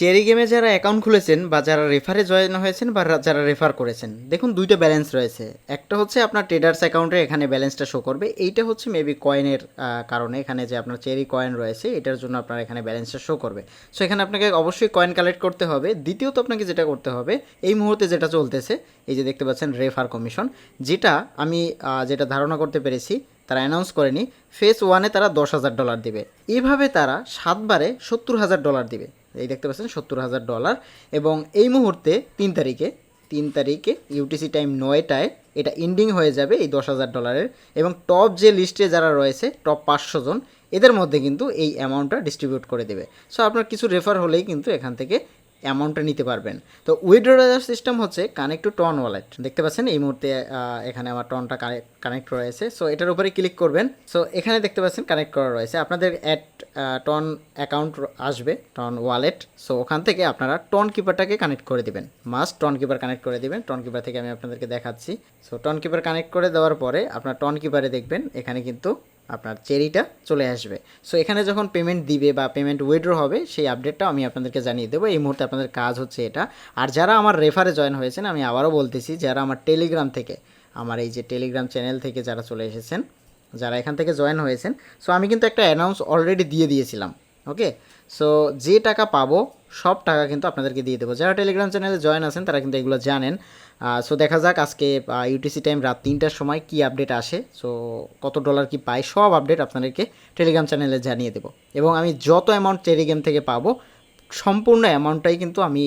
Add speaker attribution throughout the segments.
Speaker 1: Cherry গেমে যারা account খুলেছেন বা যারা রেফারে জয়েন হয়েছেন বা যারা রেফার করেছেন, দেখুন দুইটা ব্যালেন্স রয়েছে। একটা হচ্ছে আপনার ট্রেডার্স অ্যাকাউন্টে এখানে ব্যালেন্সটা শো করবে, এইটা হচ্ছে মেবি কয়েনের কারণে এখানে যে আপনার চেরি কয়েন রয়েছে, এটার জন্য আপনার এখানে ব্যালেন্সটা শো করবে। সো এখানে আপনাকে অবশ্যই কয়েন কালেক্ট করতে হবে। দ্বিতীয়ত আপনাকে যেটা করতে হবে, এই মুহূর্তে যেটা চলতেছে, এই যে দেখতে পাচ্ছেন রেফার কমিশন যেটা আমি যেটা ধারণা করতে পেরেছি, তারা অ্যানাউন্স করেনি ফেস ওয়ানে তারা দশ হাজার ডলার দিবে। এভাবে তারা সাতবারে সত্তর হাজার ডলার দিবে। এই দেখতে পাচ্ছেন, সত্তর হাজার ডলার এবং এই মুহূর্তে তিন তারিখে তিন তারিখে ইউটিসি টাইম নয়টায় এটা এন্ডিং হয়ে যাবে এই দশ হাজার ডলারের এবং টপ যে লিস্টে যারা রয়েছে টপ পাঁচশো জন, এদের মধ্যে কিন্তু এই অ্যামাউন্টটা ডিস্ট্রিবিউট করে দেবে। সো আপনার কিছু রেফার হলেই কিন্তু এখান থেকে অ্যামাউন্টটা নিতে পারবেন। তো উইড্রোয়ার সিস্টেম হচ্ছে কানেক্ট টু টন ওয়ালেট দেখতে পাচ্ছেন, এই মুহূর্তে এখানে আমার টনটা কানেক্ট রয়েছে। সো এটার উপরে ক্লিক করবেন। সো এখানে দেখতে পাচ্ছেন কানেক্ট করা রয়েছে। আপনাদের অ্যাট টন অ্যাকাউন্ট আসবে টন ওয়ালেট সো ওখান থেকে আপনারা টন কিপারটাকে কানেক্ট করে দিবেন। মাস্ট টন কিপার কানেক্ট করে দিবেন। টন কিপার থেকে আমি আপনাদেরকে দেখাচ্ছি। সো টন কিপার কানেক্ট করে দেওয়ার পরে আপনার টন কিপারে দেখবেন, এখানে কিন্তু আপনার চেরিটা চলে আসবে। সো এখানে যখন পেমেন্ট দিবে বা পেমেন্ট উইড্রো হবে, সেই আপডেটটাও আমি আপনাদেরকে জানিয়ে দেবো। এই মুহূর্তে আপনাদের কাজ হচ্ছে এটা। আর যারা আমার রেফারে জয়েন হয়েছেন, আমি আবারও বলতেছি, যারা আমার টেলিগ্রাম থেকে, আমার এই যে টেলিগ্রাম চ্যানেল থেকে যারা চলে এসেছেন যারা এখান থেকে জয়েন হয়েছেন। সো আমি কিন্তু একটা অ্যানাউন্স অলরেডি দিয়ে দিয়েছিলাম ওকে সো যে টাকা পাবো, সব টাকা কিন্তু আপনাদেরকে দিয়ে দেবো। যারা টেলিগ্রাম চ্যানেলে জয়েন আছেন, তারা কিন্তু এগুলো জানেন। সো দেখা যাক আজকে ইউটিসি টাইম রাত তিনটার সময় কি আপডেট আসে। সো কত ডলার কি পায়, সব আপডেট আপনাদেরকে টেলিগ্রাম চ্যানেলে জানিয়ে দেবো। এবং আমি যত অ্যামাউন্ট টেলিগ্রাম থেকে পাবো সম্পূর্ণ অ্যামাউন্টটাই কিন্তু আমি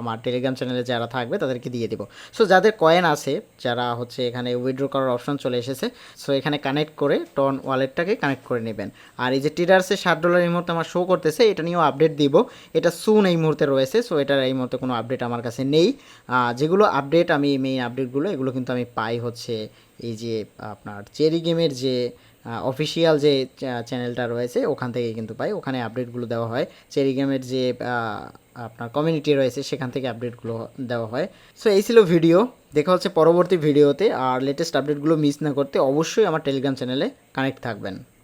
Speaker 1: আমার টেলিগ্রাম চ্যানেলে যারা থাকবে তাদেরকে দিয়ে দেবো। সো যাদের কয়েন আছে, যারা হচ্ছে এখানে উইথড্র করার অপশন চলে এসেছে সো এখানে কানেক্ট করে টন ওয়ালেটটাকে কানেক্ট করে নেবেন। আর এই যে টিডার্সে ষাট ডলার এই মুহূর্তে আমার শো করতেছে, এটা নিয়েও আপডেট দিব। এটা সুন এই মুহূর্তে রয়েছে সো এটার এই মুহূর্তে কোনো আপডেট আমার কাছে নেই। যেগুলো আপডেট আমি মেইন আপডেটগুলো এগুলো কিন্তু আমি পাই হচ্ছে এই যে, আপনার চেরি গেমের যে অফিসিয়াল যে চ্যানেলটা রয়েছে, ওখান থেকে কিন্তু পাই। ওখানে আপডেটগুলো দেওয়া হয়। চেরি গেমের যে আপনার কমিউনিটি রয়েছে, সেখান থেকে আপডেটগুলো দেওয়া হয়। সো এই ছিল ভিডিও দেখা হচ্ছে পরবর্তী ভিডিওতে আর লেটেস্ট আপডেটগুলো মিস না করতে অবশ্যই আমার টেলিগ্রাম চ্যানেলে কানেক্ট থাকবেন।